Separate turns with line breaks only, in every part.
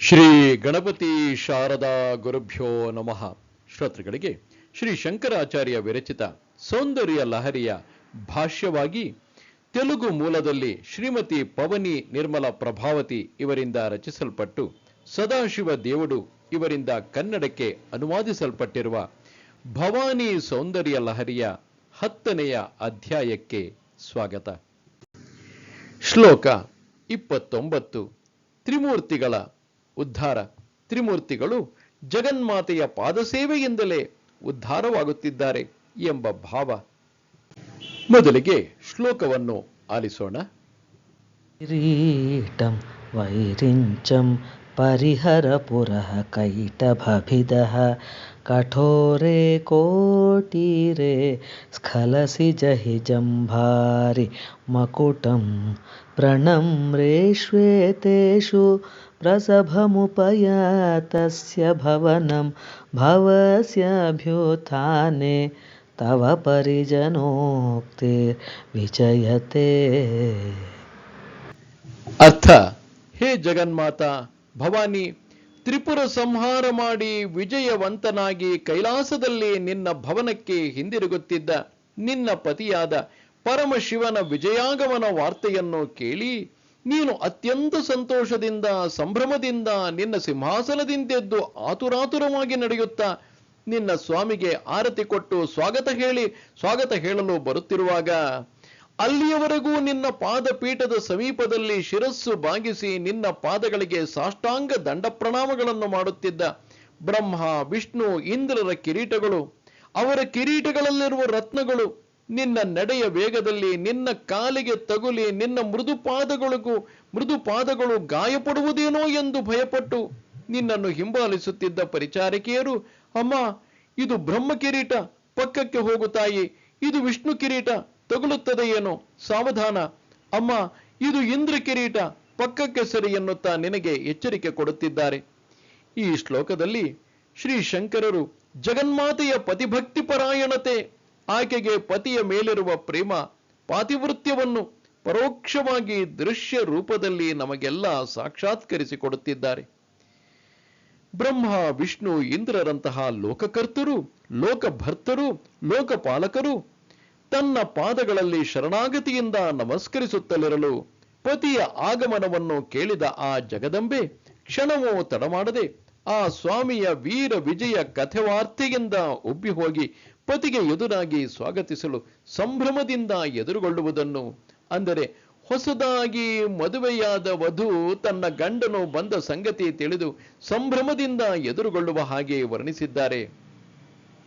ಶ್ರೀ ಗಣಪತಿ ಶಾರದಾ ಗುರುಭ್ಯೋ ನಮಃ. ಶ್ರೋತೃಗಳಿಗೆ ಶ್ರೀ ಶಂಕರಾಚಾರ್ಯ ವಿರಚಿತ ಸೌಂದರ್ಯ ಲಹರಿಯ ಭಾಷ್ಯವಾಗಿ ತೆಲುಗು ಮೂಲದಲ್ಲಿ ಶ್ರೀಮತಿ ಪವನಿ ನಿರ್ಮಲ ಪ್ರಭಾವತಿ ಇವರಿಂದ ರಚಿಸಲ್ಪಟ್ಟು ಸದಾಶಿವ ದೇವುಡು ಇವರಿಂದ ಕನ್ನಡಕ್ಕೆ ಅನುವಾದಿಸಲ್ಪಟ್ಟಿರುವ ಭವಾನಿ ಸೌಂದರ್ಯ ಲಹರಿಯ ಹತ್ತನೆಯ ಅಧ್ಯಾಯಕ್ಕೆ ಸ್ವಾಗತ. ಶ್ಲೋಕ ಇಪ್ಪತ್ತೊಂಬತ್ತು. ತ್ರಿಮೂರ್ತಿಗಳ ಉದ್ಧಾರ. ತ್ರಿಮೂರ್ತಿಗಳು ಜಗನ್ಮಾತೆಯ ಪಾದಸೇವೆಯಿಂದಲೇ ಉದ್ಧಾರವಾಗುತ್ತಿದ್ದಾರೆ ಎಂಬ ಭಾವ. ಮೊದಲಿಗೆ ಶ್ಲೋಕವನ್ನು ಆಲಿಸೋಣ.
ಕಿರೀಟಂ ವೈರಿಂಚಂ ಪರಿಹರ ಪುರಃ ಕೈಟಭಿದ कठोरे कोटीरे स्खलसि जहि जम्भारि मकुटं प्रणम्रेष्वेतेषु प्रसभमुपयातस्य भवनं भवस्याभ्युत्थाने तव परिजनोक्तिर्विजयते
ಅರ್ಥ ಹೇ ಜಗನ್ಮಾತ ಭವಾನಿ ತ್ರಿಪುರ ಸಂಹಾರ ಮಾಡಿ ವಿಜಯವಂತನಾಗಿ ಕೈಲಾಸದಲ್ಲಿ ನಿನ್ನ ಭವನಕ್ಕೆ ಹಿಂದಿರುಗುತ್ತಿದ್ದ ನಿನ್ನ ಪತಿಯಾದ ಪರಮಶಿವನ ವಿಜಯಾಗಮನ ವಾರ್ತೆಯನ್ನು ಕೇಳಿ ನೀನು ಅತ್ಯಂತ ಸಂತೋಷದಿಂದ, ಸಂಭ್ರಮದಿಂದ ನಿನ್ನ ಸಿಂಹಾಸನದಿಂದೆದ್ದು ಆತುರಾತುರವಾಗಿ ನಡೆಯುತ್ತಾ ನಿನ್ನ ಸ್ವಾಮಿಗೆ ಆರತಿ ಕೊಟ್ಟು ಸ್ವಾಗತ ಹೇಳಿ, ಸ್ವಾಗತ ಹೇಳಲು ಬರುತ್ತಿರುವಾಗ ಅಲ್ಲಿಯವರೆಗೂ ನಿನ್ನ ಪಾದಪೀಠದ ಸಮೀಪದಲ್ಲಿ ಶಿರಸ್ಸು ಬಾಗಿಸಿ ನಿನ್ನ ಪಾದಗಳಿಗೆ ಸಾಷ್ಟಾಂಗ ದಂಡ ಪ್ರಣಾಮಗಳನ್ನು ಮಾಡುತ್ತಿದ್ದ ಬ್ರಹ್ಮ, ವಿಷ್ಣು, ಇಂದ್ರರ ಕಿರೀಟಗಳು, ಅವರ ಕಿರೀಟಗಳಲ್ಲಿರುವ ರತ್ನಗಳು, ನಿನ್ನ ನಡೆಯ ವೇಗದಲ್ಲಿ ನಿನ್ನ ಕಾಲಿಗೆ ತಗುಲಿ ನಿನ್ನ ಮೃದು ಪಾದಗಳಿಗೂ, ಮೃದು ಪಾದಗಳು ಗಾಯಪಡುವುದೇನೋ ಎಂದು ಭಯಪಟ್ಟು ನಿನ್ನನ್ನು ಹಿಂಬಾಲಿಸುತ್ತಿದ್ದ ಪರಿಚಾರಿಕೆಯರು, ಅಮ್ಮ, ಇದು ಬ್ರಹ್ಮ ಕಿರೀಟ, ಪಕ್ಕಕ್ಕೆ ತಾಯಿ, ಇದು ವಿಷ್ಣು ಕಿರೀಟ ತಗುಲುತ್ತದೆ ಏನೋ? ಸಾವಧಾನ. ಅಮ್ಮ, ಇದು ಇಂದ್ರ ಕಿರೀಟ, ಪಕ್ಕಕ್ಕೆ ಸರಿ ಎನ್ನುತ್ತಾ ನಿನಗೆ ಎಚ್ಚರಿಕೆ ಕೊಡುತ್ತಿದ್ದಾರೆ. ಈ ಶ್ಲೋಕದಲ್ಲಿ ಶ್ರೀ ಶಂಕರರು ಜಗನ್ಮಾತೆಯ ಪತಿಭಕ್ತಿ ಪರಾಯಣತೆ ಆಕೆಗೆ ಪತಿಯ ಮೇಲಿರುವ ಪ್ರೇಮ, ಪಾತಿವೃತ್ಯವನ್ನು ಪರೋಕ್ಷವಾಗಿ ದೃಶ್ಯ ರೂಪದಲ್ಲಿ ನಮಗೆಲ್ಲ ಸಾಕ್ಷಾತ್ಕರಿಸಿಕೊಡುತ್ತಿದ್ದಾರೆ. ಬ್ರಹ್ಮ, ವಿಷ್ಣು, ಇಂದ್ರರಂತಹ ಲೋಕಕರ್ತರು, ಲೋಕಭರ್ತರು, ಲೋಕಪಾಲಕರು ತನ್ನ ಪಾದಗಳಲ್ಲಿ ಶರಣಾಗತಿಯಿಂದ ನಮಸ್ಕರಿಸುತ್ತಲಿರಲು ಪತಿಯ ಆಗಮನವನ್ನು ಕೇಳಿದ ಆ ಜಗದಂಬೆ ಕ್ಷಣವೂ ತಡಮಾಡದೆ ಆ ಸ್ವಾಮಿಯ ವೀರ ವಿಜಯ ಕಥೆವಾರ್ತೆಯಿಂದ ಉಬ್ಬಿ ಹೋಗಿ ಪತಿಗೆ ಎದುರಾಗಿ ಸ್ವಾಗತಿಸಲು ಸಂಭ್ರಮದಿಂದ ಎದುರುಗೊಳ್ಳುವುದನ್ನು ಅಂದರೆ ಹೊಸದಾಗಿ ಮದುವೆಯಾದ ವಧು ತನ್ನ ಗಂಡನು ಬಂದ ಸಂಗತಿ ತಿಳಿದು ಸಂಭ್ರಮದಿಂದ ಎದುರುಗೊಳ್ಳುವ ಹಾಗೆ ವರ್ಣಿಸಿದ್ದಾರೆ.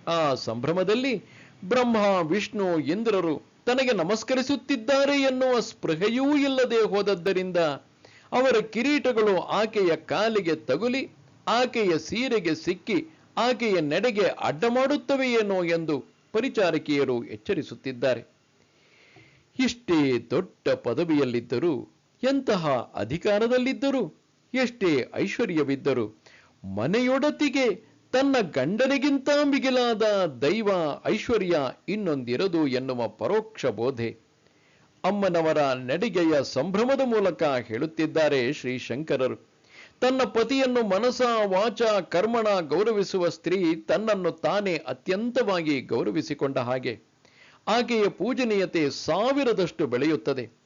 ಆ ಸಂಭ್ರಮದಲ್ಲಿ ಬ್ರಹ್ಮ, ವಿಷ್ಣು ಇಂದ್ರರು ತನಗೆ ನಮಸ್ಕರಿಸುತ್ತಿದ್ದಾರೆ ಎನ್ನುವ ಸ್ಪೃಹೆಯೂ ಇಲ್ಲದೆ ಹೋದದ್ದರಿಂದ ಅವರ ಕಿರೀಟಗಳು ಆಕೆಯ ಕಾಲಿಗೆ ತಗುಲಿ, ಆಕೆಯ ಸೀರೆಗೆ ಸಿಕ್ಕಿ, ಆಕೆಯ ನೆಡೆಗೆ ಅಡ್ಡ ಮಾಡುತ್ತವೆಯೇನೋ ಎಂದು ಪರಿಚಾರಕಿಯರು ಎಚ್ಚರಿಸುತ್ತಿದ್ದಾರೆ. ಇಷ್ಟೇ ದೊಡ್ಡ ಪದವಿಯಲ್ಲಿದ್ದರೂ, ಎಂತಹ ಅಧಿಕಾರದಲ್ಲಿದ್ದರೂ, ಎಷ್ಟೇ ಐಶ್ವರ್ಯವಿದ್ದರೂ, ಮನೆಯೊಡತಿಗೆ ತನ್ನ ಗಂಡನಿಗಿಂತ ಮಿಗಿಲಾದ ದೈವ ಐಶ್ವರ್ಯ ಇನ್ನೊಂದಿರದು ಎನ್ನುವ ಪರೋಕ್ಷ ಬೋಧೆ. ಅಮ್ಮನವರ ನಡಿಗೆಯ ಸಂಭ್ರಮದ ಮೂಲಕ ಹೇಳುತ್ತಿದ್ದಾರೆ ಶ್ರೀ ಶಂಕರರು ತನ್ನ ಪತಿಯನ್ನು ಮನಸ ವಾಚ ಕರ್ಮಣ ಗೌರವಿಸುವ ಸ್ತ್ರೀ ತನ್ನನ್ನು ತಾನೇ ಅತ್ಯಂತವಾಗಿ ಗೌರವಿಸಿಕೊಂಡ ಹಾಗೆ. ಆಕೆಯ ಪೂಜನೀಯತೆ ಸಾವಿರದಷ್ಟು ಬೆಳೆಯುತ್ತದೆ.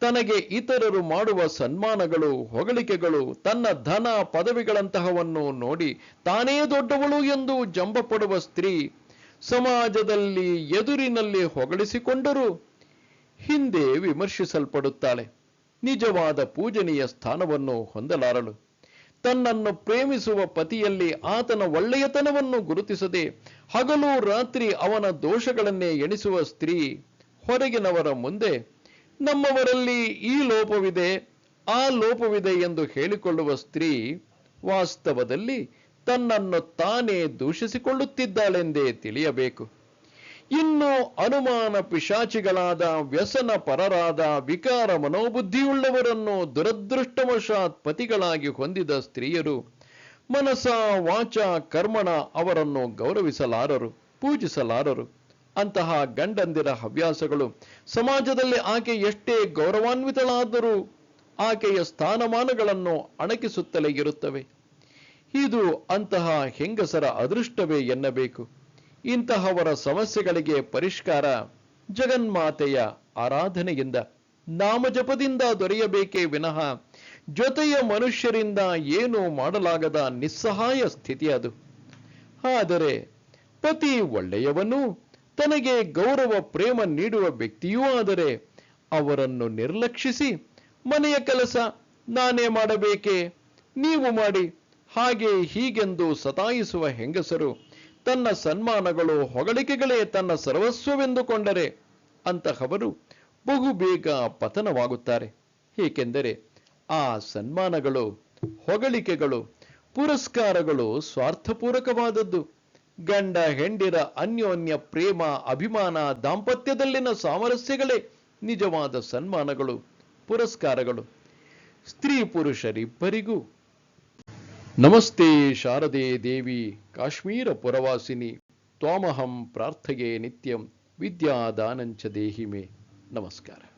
ತನಗೆ ಇತರರು ಮಾಡುವ ಸನ್ಮಾನಗಳು, ಹೊಗಳಿಕೆಗಳು, ತನ್ನ ಧನ ಪದವಿಗಳಂತಹವನ್ನು ನೋಡಿ ತಾನೇ ದೊಡ್ಡವಳು ಎಂದು ಜಂಬಪಡುವ ಸ್ತ್ರೀ ಸಮಾಜದಲ್ಲಿ ಎದುರಿನಲ್ಲಿ ಹೊಗಳಿಸಿಕೊಂಡರೂ. ಹಿಂದೆ ವಿಮರ್ಶಿಸಲ್ಪಡುತ್ತಾಳೆ. ನಿಜವಾದ ಪೂಜನೀಯ ಸ್ಥಾನವನ್ನು ಹೊಂದಲಾರಳು. ತನ್ನನ್ನು ಪ್ರೇಮಿಸುವ ಪತಿಯಲ್ಲಿ ಆತನ ಒಳ್ಳೆಯತನವನ್ನು ಗುರುತಿಸದೆ ಹಗಲು ರಾತ್ರಿ ಅವನ ದೋಷಗಳನ್ನೇ ಎಣಿಸುವ ಸ್ತ್ರೀ ಹೊರಗಿನವರ ಮುಂದೆ ನಮ್ಮವರಲ್ಲಿ ಈ ಲೋಪವಿದೆ, ಆ ಲೋಪವಿದೆ ಎಂದು ಹೇಳಿಕೊಳ್ಳುವ ಸ್ತ್ರೀ ವಾಸ್ತವದಲ್ಲಿ ತನ್ನನ್ನು ತಾನೇ ದೂಷಿಸಿಕೊಳ್ಳುತ್ತಿದ್ದಾಳೆಂದೇ ತಿಳಿಯಬೇಕು. ಇನ್ನು ಅನುಮಾನ ಪಿಶಾಚಿಗಳಾದ, ವ್ಯಸನ ಪರರಾದ, ವಿಕಾರ ಮನೋಬುದ್ಧಿಯುಳ್ಳವರನ್ನು ದುರದೃಷ್ಟವಶಾತ್ ಪತಿಗಳಾಗಿ ಹೊಂದಿದ ಸ್ತ್ರೀಯರು ಮನಸ ವಾಚ ಕರ್ಮಣ ಅವರನ್ನು ಗೌರವಿಸಲಾರರು, ಪೂಜಿಸಲಾರರು. ಅಂತಹ ಗಂಡಂದಿರ ಹವ್ಯಾಸಗಳು ಸಮಾಜದಲ್ಲಿ ಆಕೆ ಎಷ್ಟೇ ಗೌರವಾನ್ವಿತಳಾದರೂ ಆಕೆಯ ಸ್ಥಾನಮಾನಗಳನ್ನು ಅಣಕಿಸುತ್ತಲೇ ಇರುತ್ತವೆ. ಇದು ಅಂತಹ ಹೆಂಗಸರ ಅದೃಷ್ಟವೇ ಎನ್ನಬೇಕು. ಇಂತಹವರ ಸಮಸ್ಯೆಗಳಿಗೆ ಪರಿಷ್ಕಾರ ಜಗನ್ಮಾತೆಯ ಆರಾಧನೆಯಿಂದ, ನಾಮಜಪದಿಂದ ದೊರೆಯಬೇಕೇ ವಿನಃ ಜೊತೆಯ ಮನುಷ್ಯರಿಂದ ಏನೂ ಮಾಡಲಾಗದ ನಿಸ್ಸಹಾಯ ಸ್ಥಿತಿ ಅದು. ಆದರೆ ಪತಿ ಒಳ್ಳೆಯವನು ತನಗೆ ಗೌರವ, ಪ್ರೇಮ ನೀಡುವ ವ್ಯಕ್ತಿಯೂ ಆದರೆ ಅವರನ್ನು ನಿರ್ಲಕ್ಷಿಸಿ, ಮನೆಯ ಕೆಲಸ ನಾನೇ ಮಾಡಬೇಕೆ? ನೀವು ಮಾಡಿ, ಹಾಗೆ ಹೀಗೆಂದು ಸತಾಯಿಸುವ ಹೆಂಗಸರು ತನ್ನ ಸನ್ಮಾನಗಳು ಹೊಗಳಿಕೆಗಳೇ ತನ್ನ ಸರ್ವಸ್ವವೆಂದುಕೊಂಡರೆ, ಅಂತಹವರು ಬಹುಬೇಗ ಪತನವಾಗುತ್ತಾರೆ. ಏಕೆಂದರೆ ಆ ಸನ್ಮಾನಗಳು, ಹೊಗಳಿಕೆಗಳು, ಪುರಸ್ಕಾರಗಳು ಸ್ವಾರ್ಥಪೂರಕವಾದದ್ದು. ಗಂಡ ಹೆಂಡಿರ ಅನ್ಯೋನ್ಯ ಪ್ರೇಮ, ಅಭಿಮಾನ, ದಾಂಪತ್ಯದಲ್ಲಿನ ಸಾಮರಸ್ಯಗಳೇ ನಿಜವಾದ ಸನ್ಮಾನಗಳು, ಪುರಸ್ಕಾರಗಳು. ಸ್ತ್ರೀ ಪುರುಷರಿಬ್ಬರಿಗೂ. ನಮಸ್ತೆ ಶಾರದೆ ದೇವಿ, ಕಾಶ್ಮೀರ ಪುರವಾಸಿನಿ. ತ್ವಾಮಹಂ ಪ್ರಾರ್ಥಗೆ ನಿತ್ಯಂ, ವಿದ್ಯಾದಾನಂಚ ದೇಹಿಮೆ. ನಮಸ್ಕಾರ.